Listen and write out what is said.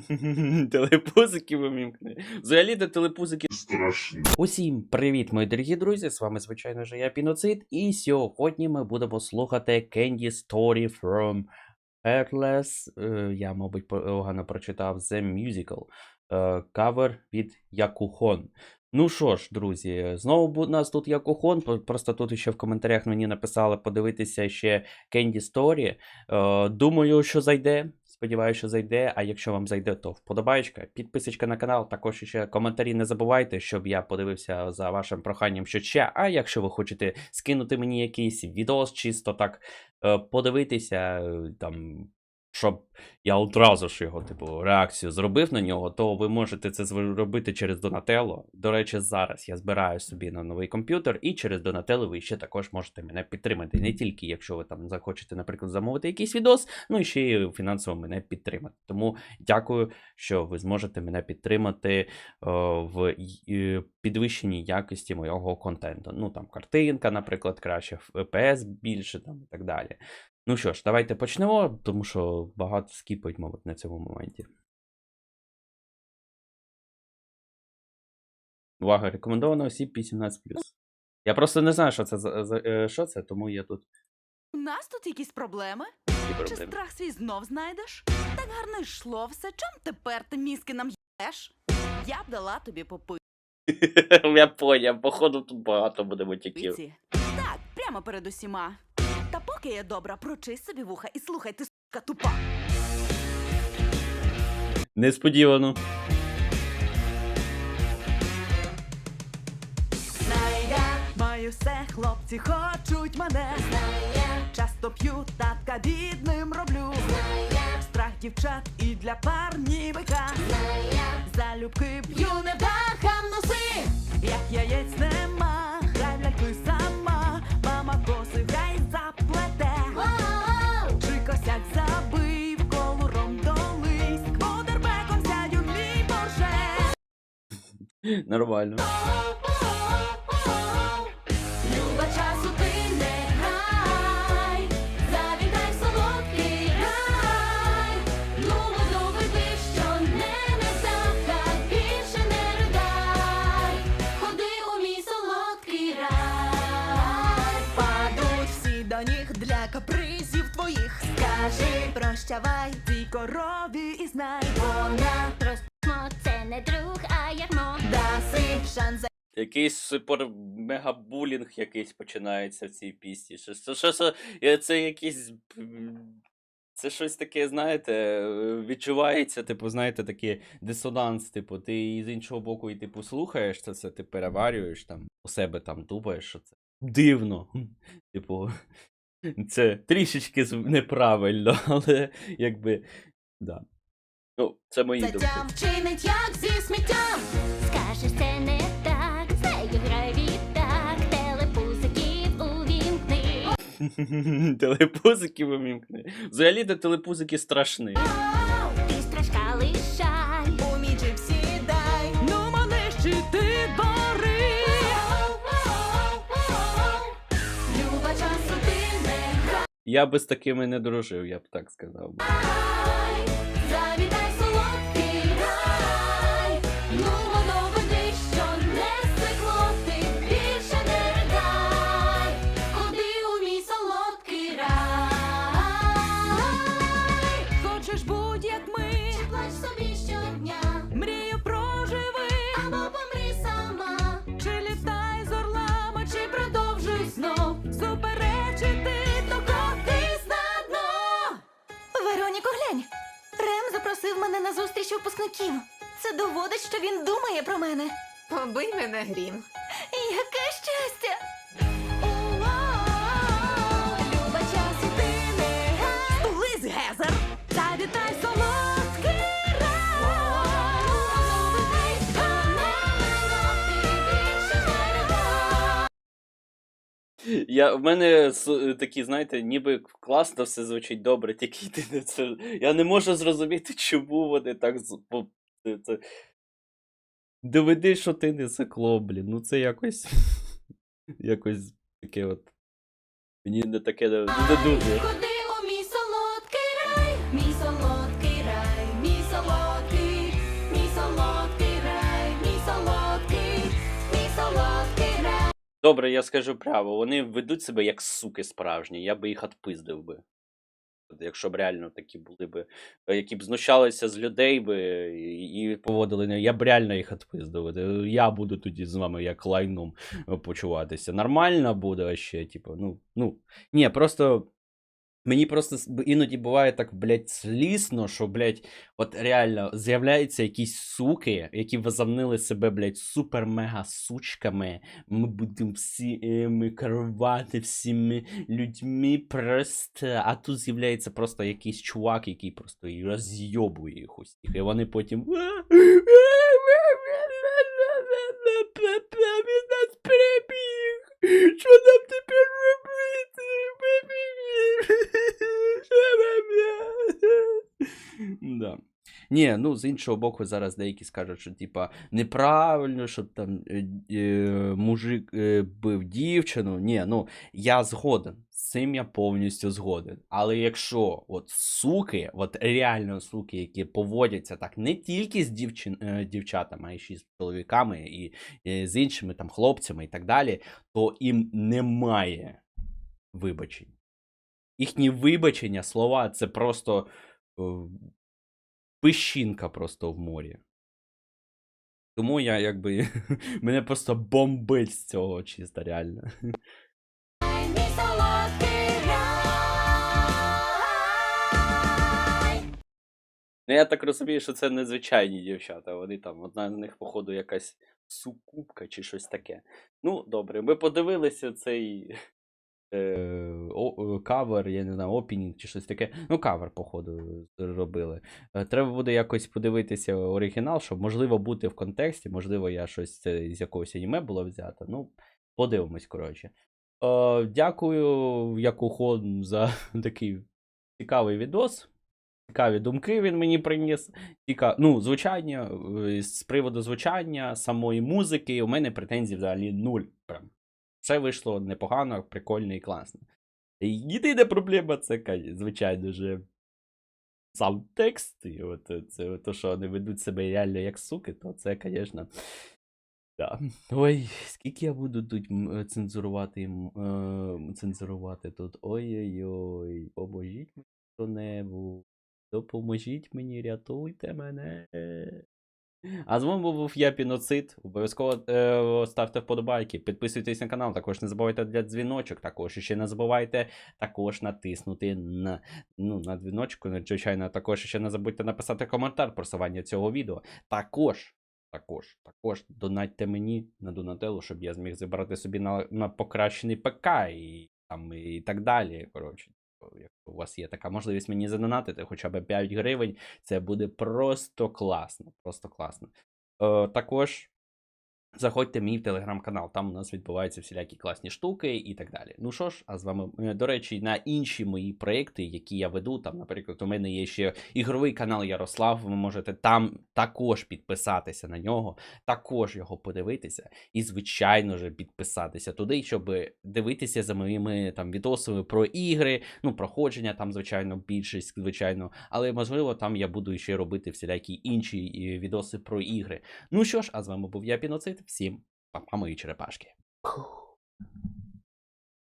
Телепузики вимімкни. Взагалі то телепузики. страшно. Усім привіт, мої дорогі друзі! З вами, звичайно ж, я Піноцид, і сьогодні ми будемо слухати Candy Story from Heartless. Е, Я, мабуть, погано прочитав The Musical. Е, Кавер від Якухон. Ну що ж, друзі, знову у нас тут Якухон. Просто тут ще в коментарях мені написали подивитися ще Candy Story. Е, Думаю, що зайде. Сподіваюся, що зайде. А якщо вам зайде, то вподобайка, підписочка на канал, також ще коментарі не забувайте, щоб я подивився за вашим проханням, що ще. А якщо ви хочете скинути мені якийсь відос, чисто так е, подивитися, е, там, щоб я одразу ж його, типу, реакцію зробив на нього, то ви можете це зробити через Donatello. До речі, зараз я збираю собі на новий комп'ютер, і через Donatello ви ще також можете мене підтримати. Не тільки якщо ви там захочете, наприклад, замовити якийсь відос, ну і ще й фінансово мене підтримати. Тому дякую, що ви зможете мене підтримати е, в підвищенні якості моєго контенту. Ну там картинка, наприклад, краще, FPS більше там і так далі. Ну що ж, давайте почнемо, тому що багато скіпають, мабуть, на цьому моменті. Увага, рекомендовано осіб 18. Я просто не знаю, що це за, за е, що це, тому я тут У нас тут якісь проблеми? такі Чи проблеми. страх свій знов знайдеш? Так гарно йшло все. Чом тепер ти мізки нам їш? Я б дала тобі попити. Я поняв, походу тут багато буде мотяків. Так, прямо перед усіма. Поки я добра, прочисть собі вуха і слухай, ти сука тупа. Несподівано. Маю все, хлопці хочуть мене. Часто п'ю, татка бідним роблю. Страх дівчат і для парнівика. Залюбки б'ю невдахам носи. Як яєць нема, Нормально. Люба часу ти не грай, завітай солодкий рай. Ну, доведи, що не незака, більше не ридай. Ходи у мій солодкий рай. Падуть всі до ніг для капризів твоїх. Скажи, прощавай цій корові Якийсь супер мегабулінг якийсь починається в цій пісні. Що, що, що, що, це якийсь. Це щось таке, знаєте, е, відчувається, типу, знаєте, такий дисонанс. Типу, ти з іншого боку, і типу слухаєш це все, ти переварюєш там у себе там думаєш, що це дивно. Типу, це трішечки неправильно, але якби. Да. Ну, це мої думки. Як зі сміттям. Телепузики вимімкни. Взагалі то телепузики страшні. Ти страшка лишай. У мій джип сідай. Ну, мене бори. Люба часу ти не Я би з такими не дружив, я б так сказав. Завітай випускників. Це доводить, що він думає про мене. Побий мене грім. Яке Я, в мене с- такі, знаєте, ніби класно все звучить добре, тільки йти на це. Я не можу зрозуміти, чому вони так з- це, це... Доведи, що ти не закло, блін. Ну це якось. якось таке от. Мені не таке не, не дуже. Добре, я скажу право, вони ведуть себе як суки справжні, я би їх отпиздив би. Якщо б реально такі були би, е, які б знущалися з людей би і, поводили, не- я б реально їх. Е, Я буду тоді з вами як лайном е, почуватися. Нормально буде ще, типу, ну, ну. Ні, просто. Мені просто іноді буває так, блядь, слісно, що, блядь, от реально з'являються якісь суки, які возомнили себе, блядь, супер-мега сучками. Ми будемо всі е, ми керувати всіми людьми просто. А тут з'являється просто якийсь чувак, який просто і розйобує їх усіх. І вони потім. Він нас перебіг. Що нам тепер робити? Да. Ні, ну з іншого боку, зараз деякі скажуть, що типа неправильно, щоб там е, е, мужик е, бив дівчину. Ні, ну я згоден. З цим я повністю згоден. Але якщо от суки, от реально суки, які поводяться так не тільки з дівчин, дівчатами, а й ще з чоловіками і, е, з іншими там хлопцями і так далі, то їм немає вибачень. Їхні вибачення, слова це просто пищинка просто в морі. Тому я якби мене просто бомбить з цього чисто реально. Ну, я так розумію, що це незвичайні дівчата. Вони там, одна з них, походу, якась сукупка чи щось таке. Ну, добре, ми подивилися цей о, е, кавер, я не знаю, опінінг чи щось таке. Ну, кавер, походу, робили. Е, Треба буде якось подивитися оригінал, щоб, можливо, бути в контексті, можливо, я щось це з якогось аніме було взято. Ну, подивимось, коротше. Е, дякую, Якухон, за такий цікавий відос. Цікаві думки він мені приніс. Ціка... Ну, звучання, е, з приводу звучання, самої музики, у мене претензій взагалі нуль. Прям. Все вийшло непогано, прикольно і класно. І Єдина проблема це, звичайно ж, сам текст. І от е, це то, що вони ведуть себе реально як суки, то це, звісно. Да. Ой, скільки я буду тут е, цензурувати, е, цензурувати тут. Ой-ой-ой, поможіть мені хто-небудь. Допоможіть мені, рятуйте мене. А з вами був я Піноцид. Обов'язково е, ставте вподобайки, підписуйтесь на канал, також не забувайте для дзвіночок, також ще не забувайте також натиснути на, ну, на дзвіночку, звичайно, також ще не забудьте написати коментар просування цього відео. Також, також, також донатьте мені на Донателло, щоб я зміг забрати собі на, на покращений ПК і, там, і так далі. Коротше, якщо у вас є така можливість мені задонатити хоча б 5 гривень, це буде просто класно. Просто класно. Е, також заходьте в мій телеграм-канал, там у нас відбуваються всілякі класні штуки і так далі. Ну що ж, а з вами, е, до речі, на інші мої проекти, які я веду, там, наприклад, у мене є ще ігровий канал Ярослав, ви можете там також підписатися на нього, також його подивитися, і, звичайно ж, підписатися туди, щоб дивитися за моїми там відосами про ігри, ну, проходження там, звичайно, більшість, звичайно, але можливо, там я буду ще робити всілякі інші е, відоси про ігри. Ну що ж, а з вами був я Піноцит. Всім па-па, мої черепашки.